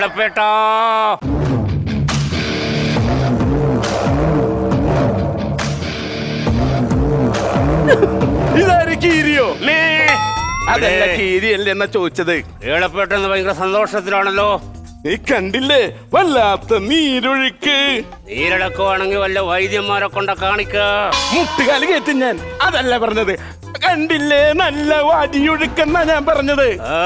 ഏളപ്പേട്ടാ ഇതാര് കീരിയോ അതല്ല ഏ, കീരിയല്ലേ എന്നാ ചോദിച്ചത്? കേളപ്പെട്ടെന്ന് ഭയങ്കര സന്തോഷത്തിലാണല്ലോ. നീ കണ്ടില്ലേ? വല്ലാത്ത നീരൊഴുക്ക്. നീരിളക്കുവാണെങ്കിൽ വല്ല വൈദ്യന്മാരെ കൊണ്ട കാണിക്ക. മുട്ടുകാലി കയറ്റും ഞാൻ. അതല്ല പറഞ്ഞത്. കണ്ടില്ലേ? നല്ല വാതിയൊഴുക്കെന്നാ ഞാൻ പറഞ്ഞത്. ആ,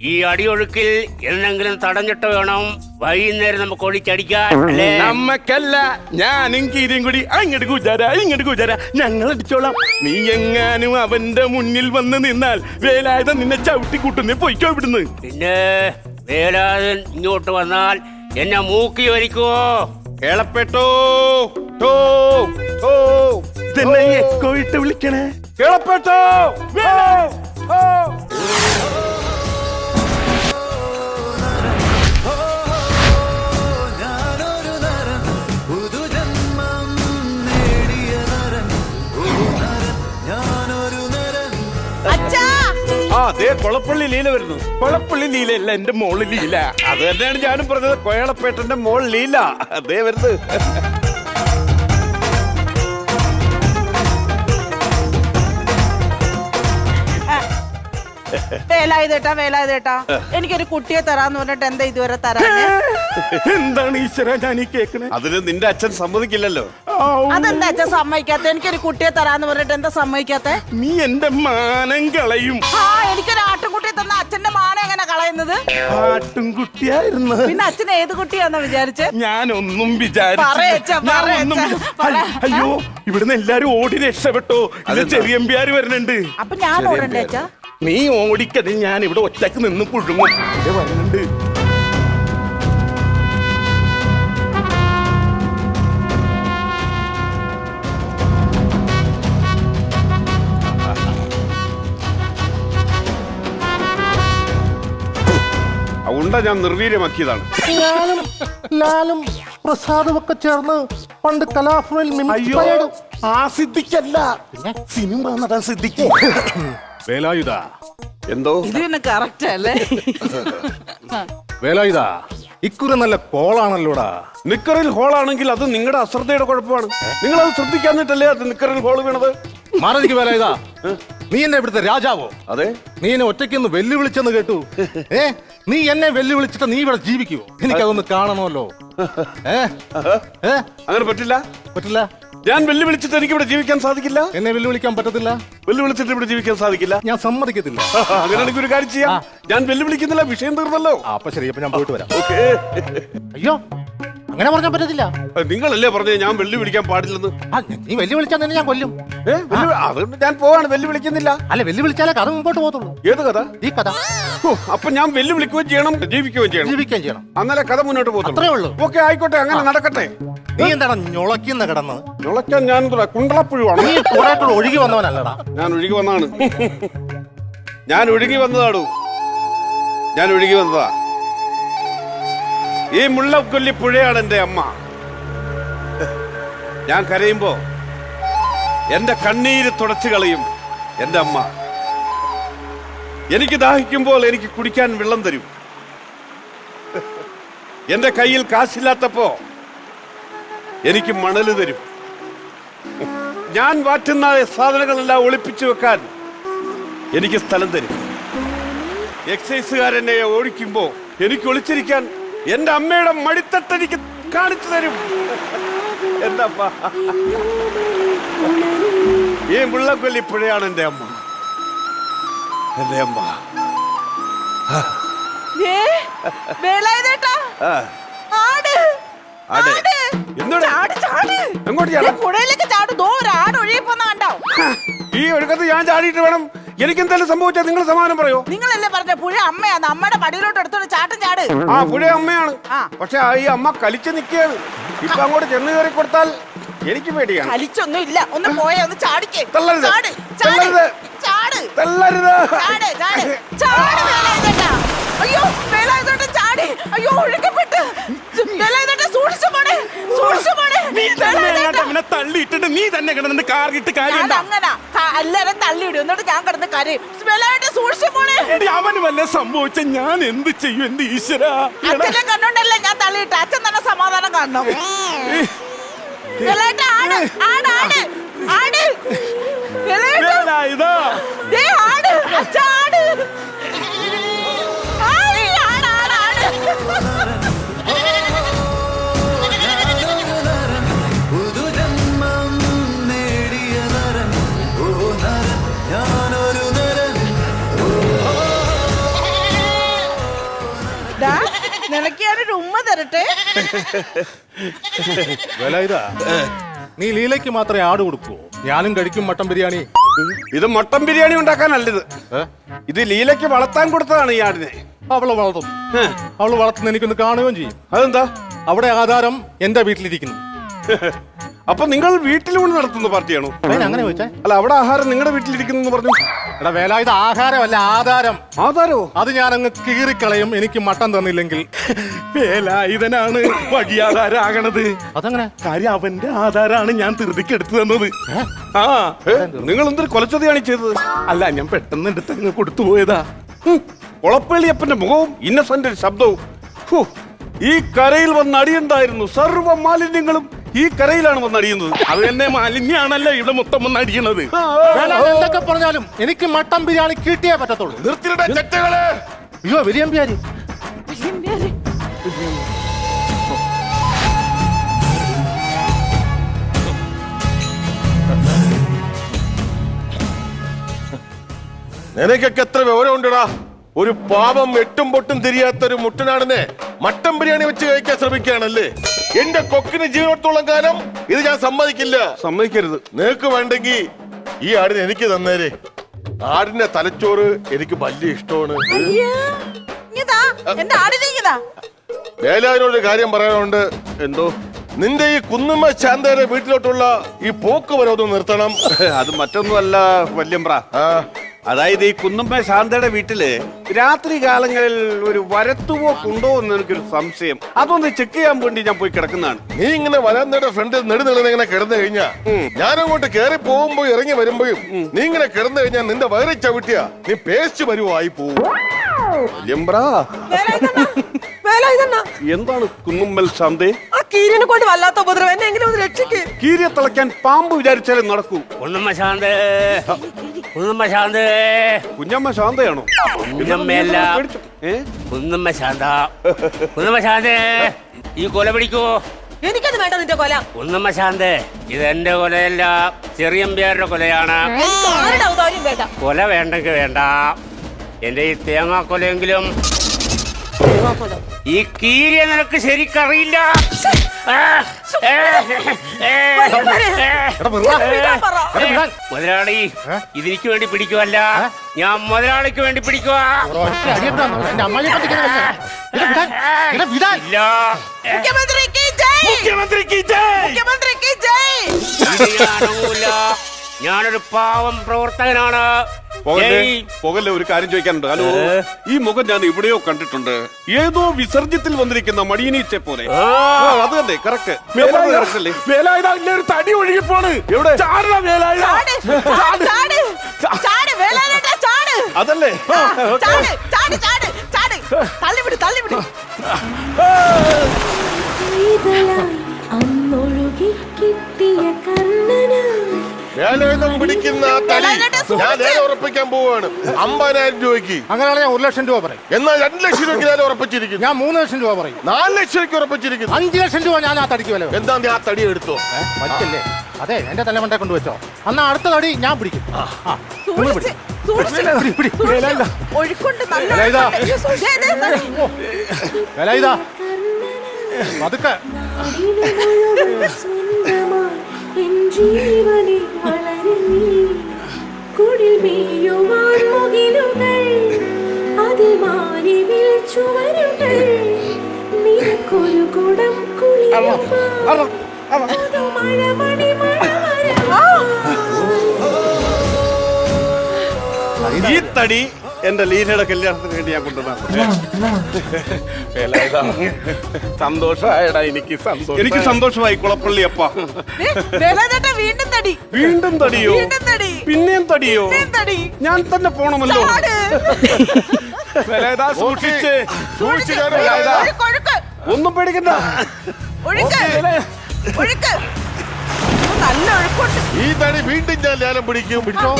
ഈ അടിയൊഴുക്കിൽ എന്തെങ്കിലും തടഞ്ഞിട്ട് വേണം വൈകുന്നേരം നമുക്ക് ഒഴിച്ചടിക്കാൻ അല്ലേ? നമ്മക്കല്ല ഞാൻ കീരിയും കൂടി അങ്ങോട്ട് കുജാര ഇങ്ങോട്ട് കുജാര ഞങ്ങൾ അടിച്ചോളാം. നീ എങ്ങാനും അവന്റെ മുന്നിൽ വന്ന് നിന്നാൽ വേലായുധ നിന്നെ ചവിട്ടി കൂട്ടുന്നേ പൊയ്ക്കോ ഇവിടുന്ന്. പിന്നെ വേലായുധൻ ഇങ്ങോട്ട് വന്നാൽ എന്നെ മൂക്കി വരിക്കോ കേളപ്പെട്ടോ? ടോ, ടോ. ഇതെന്നെ എക്കോ ഇട്ട് വിളിക്കണേ. കേളപ്പെട്ടോ? ഓ. കൊളപ്പള്ളി ലീല വരുന്നു. കൊളപ്പള്ളി ലീല അല്ല എന്റെ മോൾ ലീല. അത് തന്നെയാണ് ഞാനും പറഞ്ഞത്. കോയളപ്പേട്ടന്റെ മോൾ ലീല. അതേ വരുന്നത്. വേലായുധേട്ടാ വേലായുധേട്ടാ. എനിക്കൊരു കുട്ടിയെ തരാന്ന് പറഞ്ഞിട്ട് എന്താ ഇതുവരെ തരാ എന്താണ് ഈശ്വര ഞാൻ ഈ കേക്കണേ? അതിന് നിന്റെ അച്ഛൻ സമ്മതിക്കില്ലല്ലോ. അതെന്താ അച്ഛൻ സമ്മതിക്കാത്ത? എനിക്കൊരു കുട്ടിയെ തരാന്ന് പറഞ്ഞിട്ട് എന്താ സമ്മതിക്കാത്ത? നീ എന്റെ മാനം കളയും. ആ എനിക്കൊരു ആട്ടുംകുട്ടിയെ തന്ന അച്ഛന്റെ മാനം എങ്ങനെ കളയുന്നത്? ആട്ടുംകുട്ടിയായിരുന്നു. പിന്നെ അച്ഛൻ ഏത് കുട്ടിയാന്നാ വിചാരിച്ച്? ഞാനൊന്നും വിചാരിച്ചു അയ്യ- അയ്യോ ഇവിടുന്ന് എല്ലാരും ഓടി രക്ഷപ്പെട്ടു? അത് ചെറിയ ചെറിയമ്പ്യാര് വരുന്നുണ്ട്. അപ്പൊ ഞാൻ ഓടണ്ടേ അച്ഛാ? നീ ഓടിക്കത് ഞാൻ ഇവിടെ ഒറ്റയ്ക്ക് നിന്ന് പുഴുങ്ങും. വരുന്നുണ്ട്. ആ ഉണ്ട ഞാൻ നിർവീര്യമാക്കിയതാണ്. ഞാനും ലാലും പ്രസാദും ഒക്കെ ചേർന്ന് പണ്ട് കലാഭവനിൽ അയ്യോ. മിമിക്രി ആ സിദ്ധിക്കല്ല സിനിമ നടൻ സിദ്ധിക്ക്. വേലായുധ എന്തോ? ഇത് പിന്നെ കറക്റ്റ് അല്ലേ? വേലായുധ ഇക്കുറി നല്ല കോളാണല്ലോടാ നിക്കറിൽ ഹോളാണെങ്കിൽ അത് നിങ്ങളുടെ അശ്രദ്ധയുടെ കുഴപ്പമാണ്. നിങ്ങൾ അത് ശ്രദ്ധിക്കാന്നിട്ടല്ലേ അത് നിക്കറിൽ ഹോൾ വീണത്? മാറതിക്ക് ഇതാ. നീ എന്നെ ഇവിടുത്തെ രാജാവോ? അതെ. നീ എന്നെ ഒറ്റയ്ക്കൊന്ന് വെല്ലുവിളിച്ചെന്ന് കേട്ടു. ഏ? നീ എന്നെ വെല്ലുവിളിച്ചിട്ട് നീ ഇവിടെ ജീവിക്കുവോ? എനിക്കതൊന്ന് കാണണമല്ലോ. ഏ? ഏ? അങ്ങനെ പറ്റില്ല. പറ്റില്ല? ഞാൻ വെല്ലുവിളിച്ചിട്ട് എനിക്ക് ഇവിടെ ജീവിക്കാൻ സാധിക്കില്ല? എന്നെ വെല്ലുവിളിക്കാൻ പറ്റത്തില്ല. വെല്ലുവിളിച്ചിട്ട് ഇവിടെ ജീവിക്കാൻ സാധിക്കില്ല? ഞാൻ സമ്മതിക്കത്തില്ല. അങ്ങനെയാണെങ്കിൽ ഒരു കാര്യം ചെയ്യാം. ഞാൻ വെല്ലുവിളിക്കുന്നില്ല വിഷയം തീർന്നല്ലോ. അപ്പൊ ശരി അപ്പൊ ഞാൻ പോയിട്ട് വരാം. ഓക്കെ. അയ്യോ അങ്ങനെ പറഞ്ഞാൽ പറ്റത്തില്ല. നിങ്ങളല്ലേ പറഞ്ഞേ ഞാൻ വെല്ലുവിളിക്കാൻ പാടില്ലെന്ന്? നീ വെല്ലുവിളിച്ചാൽ തന്നെ ഞാൻ കൊല്ലും. അതുകൊണ്ട് ഞാൻ പോവാണ് വെല്ലുവിളിക്കുന്നില്ല. അല്ല വെല്ലുവിളിച്ചാലേ കഥ മുമ്പോട്ട് പോകത്തുള്ളൂ. ഏത് കഥ? ഈ കഥ. അപ്പൊ ഞാൻ വെല്ലുവിളിക്കുകയും ചെയ്യണം ജീവിക്കുകയും ചെയ്യണം. ജീവിക്കുകയും ചെയ്യണം. അന്നലെ കഥ മുന്നോട്ട് അത്രേ ഉള്ളൂ. ഓക്കെ ആയിക്കോട്ടെ അങ്ങനെ നടക്കട്ടെ. നീ എന്താണ് ഞൊളക്കുന്ന കിടന്നത്? ഞുളയ്ക്കാൻ ഞാൻ കുണ്ടളപ്പുഴുവാണ്? നീ കുറെ കൂടെ ഒഴുകി വന്നവനല്ലടാ. ഞാൻ ഒഴുകി വന്നാണ്. ഞാൻ ഒഴുകി വന്നതാടു. ഞാൻ ഒഴുകി വന്നതാ. ഈ മുള്ളക്കൊല്ലി പുഴയാണ് എന്റെ അമ്മ. ഞാൻ കരയുമ്പോ എന്റെ കണ്ണീര് തുടച്ചു കളയും എന്റെ അമ്മ. എനിക്ക് ദാഹിക്കുമ്പോൾ എനിക്ക് കുടിക്കാൻ വെള്ളം തരും. എന്റെ കയ്യിൽ കാശില്ലാത്തപ്പോ എനിക്ക് മണൽ തരും. ഞാൻ വാറ്റുന്ന സാധനങ്ങളെല്ലാം ഒളിപ്പിച്ചു വെക്കാൻ എനിക്ക് സ്ഥലം തരും. എക്സൈസുകാരെന്നെ ഓടിക്കുമ്പോ എനിക്ക് ഒളിച്ചിരിക്കാൻ എന്റെ അമ്മയുടെ മടിത്തട്ട് എനിക്ക് കാണിച്ചു തരും. എന്താപ്പാ? ഈ മുള്ളക്കൊല്ലി പുഴയാണ് എന്റെ അമ്മ. എന്റെ അമ്മ. ആട്. ആട്. ചാട് ചാട്. എങ്ങോട്ട് ദേ, ചാടാൻ? പുഴയിലേക്ക് ചാട്. ദോ ഒരു ആട് ഒഴുകിപ്പോന്ന കണ്ടോ? ഈ ഒഴുക്കത്ത് ഞാൻ ചാടിയിട്ട് വേണം. എനിക്ക് എന്തെങ്കിലും സംഭവിച്ചാൽ നിങ്ങൾ സമാനം പറയോ? നിങ്ങളല്ലേ പറഞ്ഞ പുഴ അമ്മയാണ് അമ്മയുടെ പടിയിലോട്ട് എടുത്തോണ്ട് ചാട്ടം ചാട്. ആ പുഴ അമ്മയാണ്. പക്ഷെ ഈ അമ്മ കലിച്ചു നിൽക്കുകയാണ്. ഇപ്പൊ അങ്ങോട്ട് ചെന്ന് കയറി കൊടുത്താൽ എനിക്ക് പേടിയാണ്. കലിച്ചൊന്നും ഇല്ല. ഒന്ന് പോയ ഒന്ന് ചാടിക്കേ. തള്ളരുത്. ചാട് ചാട് തള്ളരുത്. ചാട്. തള്ളരുത്. ചാട് ചാട്. ചാട് അയ്യോ വേലായുധേട്ടൻ ചാടി. അയ്യോ ഒഴുക്കപ്പെട്ട്. വേലായുധേട്ടൻ സൂക്ഷിച്ചു പോണേ സൂക്ഷിച്ചു പോണേ നീ തന്നെ അങ്ങോട്ട് അവനെ തള്ളിയിട്ടിട്ട് നീ തന്നെ കിടന്നിട്ട് കാറിട്ട് കാര്യം എല്ലാരും തള്ളിയിടും. എന്നിട്ട് ഞാൻ കിടന്ന് കരയും. അവന് വല്ല സംഭവിച്ച ഞാൻ എന്ത് ചെയ്യും? എന്ത് ഈശ്വര? അച്ഛനെ കണ്ടോണ്ടല്ലേ ഞാൻ തള്ളിയിട്ട്? അച്ഛൻ തന്നെ സമാധാനം കാണണം. ആട് ആട് ആട് ആട്. ഇതാ. ആട്. അച്ഛ ആട്. ഉമ്മ തരട്ടെ? വില ഇതാ. നീ ലീലയ്ക്ക് മാത്രമേ ആട് കൊടുക്കൂ. ഞാനും കഴിക്കും മട്ടൻ ബിരിയാണി. ഇത് മട്ടൻ ബിരിയാണി ഉണ്ടാക്കാനല്ലത്? ഇത് ലീലയ്ക്ക് വളർത്താൻ കൊടുത്തതാണ് ഈ ആടിനെ. അവൾ വളർത്തും. അവൾ വളർത്തുന്ന എനിക്കൊന്ന് കാണുകയും ചെയ്യും. അതെന്താ? അവിടെ ആധാരം എന്റെ വീട്ടിലിരിക്കുന്നു. അപ്പൊ നിങ്ങൾ വീട്ടിലൂടെ നടത്തുന്ന പാർട്ടിയാണോ? അങ്ങനെ അല്ല അവിടെ ആഹാരം നിങ്ങളുടെ വീട്ടിലിരിക്കുന്നു പറഞ്ഞു. എടാ വേല ഇത് ആഹാരമല്ല ആധാരം. ആധാരോ? അത് ഞാൻ അങ്ങ് കീറിക്കളയും. എനിക്ക് മട്ടൻ തന്നില്ലെങ്കിൽ വേലായുധനാണ് വഴിയാധാരാകണത് അതങ്ങനെ? കാര്യം അവന്റെ ആധാരാണ് ഞാൻ ധൃതിക്ക് എടുത്തു തന്നത്. ആ നിങ്ങൾ എന്തൊരു കൊലച്ചതയാണ് ചെയ്തത്? അല്ല ഞാൻ പെട്ടെന്ന് എടുത്ത് അങ്ങ് കൊടുത്തു പോയതാ. ഹും, കൊളപ്പള്ളിയപ്പന്റെ മുഖവും ഇന്നസെന്റ് ശബ്ദവും. ഈ കരയിൽ വന്ന അടിയുണ്ടായിരുന്നു സർവ മാലിന്യങ്ങളും. ഈ കരയിലാണ് വന്നടിയുന്നത് അത് തന്നെ മാലിന്യാണല്ലോ ഇവിടെ മൊത്തം വന്ന് അടിയണത് എന്തൊക്കെ പറഞ്ഞാലും എനിക്ക് മട്ടൻ ബിരിയാണി കിട്ടിയേ പറ്റത്തുള്ളൂ. നിർത്തിയുടെ ചെറ്റകളെ. അയ്യോ വലിയ ബിരിയാണി നിനക്കൊക്കെ എത്ര വിവരം ഉണ്ടടാ ഒരു പാവം എട്ടും പൊട്ടും തിരിയാത്ത ഒരു മുട്ടനാണെന്ന്. മട്ടൻ ബിരിയാണി വെച്ച് കഴിക്കാൻ ശ്രമിക്കുകയാണല്ലേ? എന്റെ കൊക്കിന് ജീവനത്തോളം കാലം ഇത് ഞാൻ സമ്മതിക്കില്ല. സമ്മതിക്കരുത്. നിനക്ക് വേണ്ടെങ്കിൽ ഈ ആടിനെ എനിക്ക് തന്നേരെ. ആടിന്റെ തലച്ചോറ് എനിക്ക് വലിയ ഇഷ്ടമാണ്. വേലാവിനോട് കാര്യം പറയാനുണ്ട്. എന്തോ? നിന്റെ ഈ കുന്നുമ്മ ശാന്തയുടെ വീട്ടിലോട്ടുള്ള ഈ പോക്ക് വരവ് നിർത്തണം. അത് മറ്റൊന്നുമല്ല വല്യമ്പ്ര. ആ. അതായത് ഈ കുന്നമ്മ ശാന്തയുടെ വീട്ടിൽ രാത്രി കാലങ്ങളിൽ ഒരു വരത്തുപോക്കുണ്ടോ എന്ന് എനിക്കൊരു സംശയം. അതൊന്ന് ചെക്ക് ചെയ്യാൻ വേണ്ടി ഞാൻ പോയി കിടക്കുന്നതാണ്. നീ ഇങ്ങനെ വരാന്തയുടെ ഫ്രണ്ട് നെടുനിളന്ന് ഇങ്ങനെ കിടന്നു കഴിഞ്ഞാ ഞാനങ്ങോട്ട് കേറി പോകുമ്പോ ഇറങ്ങി വരുമ്പോഴും നീ ഇങ്ങനെ കിടന്നു കഴിഞ്ഞാ നിന്റെ വയറി ചവിട്ടിയാ നീ പേസ്റ്റ് വരുവായി പോവും. എന്താണ് കുന്നുമ്മൽ ശാന്തേ? കീരിനെ കൊണ്ട് വല്ലാത്ത ഉപദ്രവം. എന്നെ എങ്ങനെ ഒന്ന് രക്ഷിക്ക്? കീരിയെ തിളയ്ക്കാൻ പാമ്പ് വിചാരിച്ചാലേ നടക്കൂ. ഒന്നുമ്മ ശാന്ത്. ഒന്നുമ്മ ശാന്ത്. കുഞ്ഞമ്മ ശാന്തയാണോ? കുഞ്ഞമ്മയല്ല. ഏ? ശാന്ത. ഒന്നുമ്മ ശാന്ത് ഈ കൊല പിടിക്കൂ. എനിക്കത് വേണ്ട നിന്റെ കൊല. ഒന്നുമ്മ ശാന്ത് ഇത് എന്റെ കൊലയല്ല. ചെറിയമ്പ്യാരുടെ കൊലയാണ്. എനിക്ക് ആരുടെ ഔദാര്യം വേണ്ട. കൊല വേണ്ടെങ്കിൽ വേണ്ട. എന്റെ ഈ തേങ്ങാ കൊലയെങ്കിലും ഈ കീരിയെ നിനക്ക് ശരിക്കറിയില്ല. മുതലാളി ഇതിനിക്ക് വേണ്ടി പിടിക്കുവല്ല. ഞാൻ മുതലാളിക്ക് വേണ്ടി മുഖ്യമന്ത്രിക്ക് മുഖ്യമന്ത്രിക്ക് മുഖ്യമന്ത്രിക്ക് ഞാനൊന്നുമില്ല ഞാനൊരു പാവം പ്രവർത്തകനാണ്. പോകല്ലേ? ഒരു കാര്യം ചോദിക്കാനുണ്ട്. ഹലോ? ഈ മുഖം ഞാൻ ഇവിടെയോ കണ്ടിട്ടുണ്ട്. ഏതോ വിസർജ്യത്തിൽ വന്നിരിക്കുന്ന മടിയനീച്ച പോലെ. ആ. അത് തന്നെ. കറക്റ്റ് വേലായുധ ഒരു തടി ഒഴുകി പോണ്. എവിടെ? ചാടണ വേലായുധ ചാട്. ചാട്. ചാട്. ചാട്. അതല്ലേ? ആ, ചാട്. ചാട് ചാട് ചാട്. തള്ളിവിട് തള്ളിവിട്. ഇതളായി വേലായുധം പിടിക്കുന്ന ആ തടി. ഞാൻ നേരെ ഉറപ്പിക്കാൻ പോവാണ്. അമ്പതിനായിരം രൂപയ്ക്ക്. അങ്ങനെയാണെങ്കിൽ ഞാൻ ഒരു ലക്ഷം രൂപ പറയും. എന്നാൽ രണ്ട് ലക്ഷം രൂപയ്ക്ക് നേരെ ഉറപ്പിച്ചിരിക്കുന്നു. ഞാൻ മൂന്ന് ലക്ഷം രൂപ പറയും. നാല് ലക്ഷം രൂപയ്ക്ക് ഉറപ്പിച്ചിരിക്കുന്നു. അഞ്ച് ലക്ഷം രൂപ ഞാൻ ആ തടിക്ക് വില. എന്താ നീ ആ തടി എടുത്തോ? പറ്റില്ലേ? അതെ എന്റെ തലമണ്ടെ കൊണ്ടുവച്ചോ. എന്നാ അടുത്ത തടി ഞാൻ പിടിക്കും. വില പതുക്കെ. ജീവനിൽ വളരും. കുടിൽ മേയുവാൻ മുകിലുകൾ അതിൽ മാറി ചുവരുകൾ. നിനക്കൊരു കുടം കുളിരുവാൻ. അത് മഴമണി മഴവരവാൻ ഈ തടി എന്റെ ലീനയുടെ കല്യാണത്തിന് വേണ്ടി ഞാൻ കൊണ്ടുവന്ന. സന്തോഷമായടാ എനിക്ക് സന്തോഷം എനിക്ക് സന്തോഷമായി കുളപ്പള്ളി അപ്പ. വീണ്ടും തടി. വീണ്ടും തടിയോ? പിന്നെയും തടിയോ? ഞാൻ തന്നെ പോണമല്ലോ. സൂക്ഷിച്ച്. ഒന്നും പേടിക്കണ്ട. ഒഴുക്ക്. ഒഴുക്ക്. ഓ, നല്ല ഒഴുക്കുണ്ട് ഈ തടി വീണ്ടും ഞാൻ ലേലം പിടിക്കും. പിടിച്ചോ?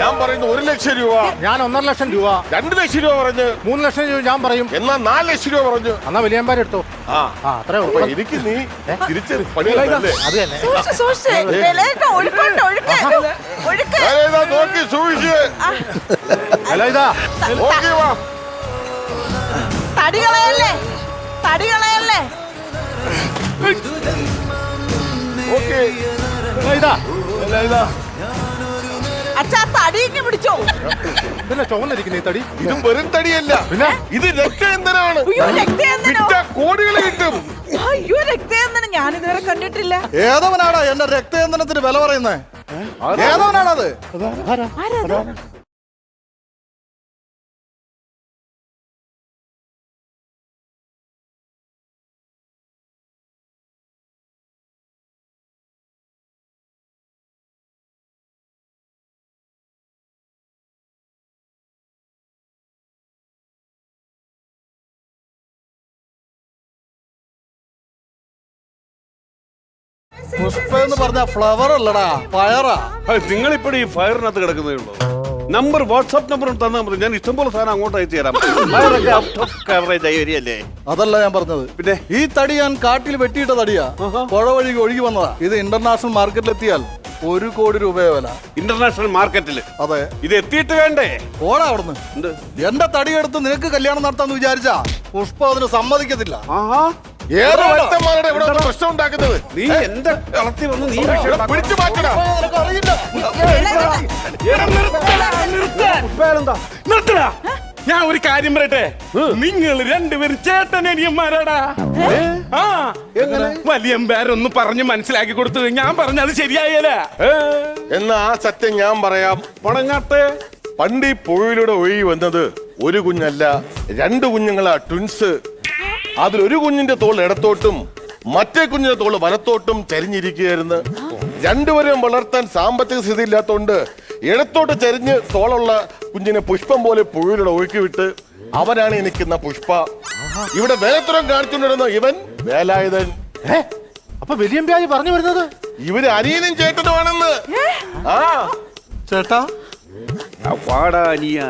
ഞാൻ പറയുന്നത് ഒരു ലക്ഷം രൂപ. ഞാൻ ഒന്നര ലക്ഷം രൂപ. രണ്ട് ലക്ഷം രൂപ പറഞ്ഞ്. മൂന്ന് ലക്ഷം രൂപ ഞാൻ പറയും. എന്നാ നാല് ലക്ഷം രൂപ പറഞ്ഞു. എന്നാ വലിയമ്പാരെ എടുത്തോ? ആ. ആ അത്രേ അപ്പൊ എനിക്ക് നീ തിരിച്ചറി പണിയല്ലേ അത് തന്നെ. സൂക്ഷിച്ച് സൂക്ഷിച്ച്. വേലായുധേട്ടാ ഒഴുക്കുണ്ട് ഒഴുക്ക്. നോക്കി സൂക്ഷിച്ച്. അല്ല ഇതാ. നോക്കി വാ. തടി കളയല്ലേ തടി കളയല്ലേ ഓക്കെ. ഇതാ അച്ഛാ തടി ഇങ്ങ് പിടിച്ചോ? പിന്നെ ചുവന്നിരിക്കുന്ന ഈ തടി? ഇത് വെറും തടിയല്ല. പിന്നെ? ഇത് അയ്യോ രക്തയന്തനോ വിറ്റ കോടികൾ കിട്ടും. അയ്യോ ഞാൻ ഇതുവരെ കണ്ടിട്ടില്ല. ഏതവനാടാ എന്റെ രക്തയന്ത്രത്തിന് വില പറയുന്നേ? ഏതവനാണത്? ആരാ? പുഷ്പ എന്ന് പറഞ്ഞ ഫ്ലവർ അല്ലടാ പയറാ. നിങ്ങൾ ഇപ്പോഴും ഈ ഫയറിനകത്ത് കിടക്കുന്നേ ഉള്ളൂ. നമ്പർ വാട്സാപ്പ് നമ്പർ തന്നാൽ മതി. ഞാൻ ഇഷ്ടംപോലെ സാധനം അങ്ങോട്ട് അയച്ചു തരാം. ഫയറൊക്കെ ഔട്ട് ഓഫ് കവറേജ് ആയി വരികയല്ലേ? അതല്ല ഞാൻ പറഞ്ഞത്. പിന്നെ? ഈ തടി ഞാൻ കാട്ടിൽ വെട്ടിയിട്ട തടിയാ. പുഴ വഴി ഒഴുകി വന്നതാ. ഇത് ഇന്റർനാഷണൽ മാർക്കറ്റിൽ എത്തിയാൽ ഒരു കോടി രൂപയെ വില. ഇന്റർനാഷണൽ മാർക്കറ്റിൽ അതെ. ഇത് എത്തിയിട്ട് വേണ്ടേ? ഓടാ അവിടുന്ന്. എന്റെ തടിയെടുത്ത് നിനക്ക് കല്യാണം നടത്താന്ന് വിചാരിച്ചാ പുഷ്പ അതിന് സമ്മതിക്കത്തില്ല. ഏത് വ്യക്തന്മാരുടെ ഇവിടെ വന്ന് പ്രശ്നം ഉണ്ടാക്കുന്നത് നീ എന്റെ കളത്തി വന്ന് നീ ഇവിടെ പിടിച്ചു മാറ്റണം നിർത്തടാ ഞാൻ ഒരു കാര്യം പറയട്ടെ നിങ്ങൾ രണ്ടുപേരും ചേട്ടനിയന്മാരാടാ ആ വലിയമ്പാരൊന്ന് പറഞ്ഞ് മനസ്സിലാക്കി കൊടുത്തത് ഞാൻ പറഞ്ഞ അത് ശരിയായല്ല എന്നാ ആ സത്യം ഞാൻ പറയാം പണങ്ങാട്ടെ പണ്ട് ഈ പുഴയിലൂടെ ഒഴുകി വന്നത് ഒരു കുഞ്ഞല്ല രണ്ട് കുഞ്ഞുങ്ങളാ ട്വിൻസ് അതിലൊരു കുഞ്ഞിന്റെ തോൾ ഇടത്തോട്ടും മറ്റേ കുഞ്ഞിന്റെ തോൾ വലത്തോട്ടും ചരിഞ്ഞിരിക്കുകയായിരുന്നു. രണ്ടുപേരെയും വളർത്താൻ സാമ്പത്തിക സ്ഥിതി ഇല്ലാത്തതുകൊണ്ട് ഇടത്തോട്ട് ചരിഞ്ഞ് തോളുള്ള കുഞ്ഞിനെ പുഷ്പം പോലെ പുഴയിലൂടെ ഒഴുക്കി വിട്ട് അവനാണ് എനിക്കുന്ന പുഷ്പ. ഇവിടെ വേലത്തുരം കാണിച്ചുകൊണ്ടിരുന്ന ഇവൻ വേലായുധൻ. അപ്പൊ വലിയ പറഞ്ഞു വരുന്നത്? ഇവർ അനിയനും ചേട്ടനുമാണെന്ന്. ആ. ചേട്ടാ? പാടാനിയ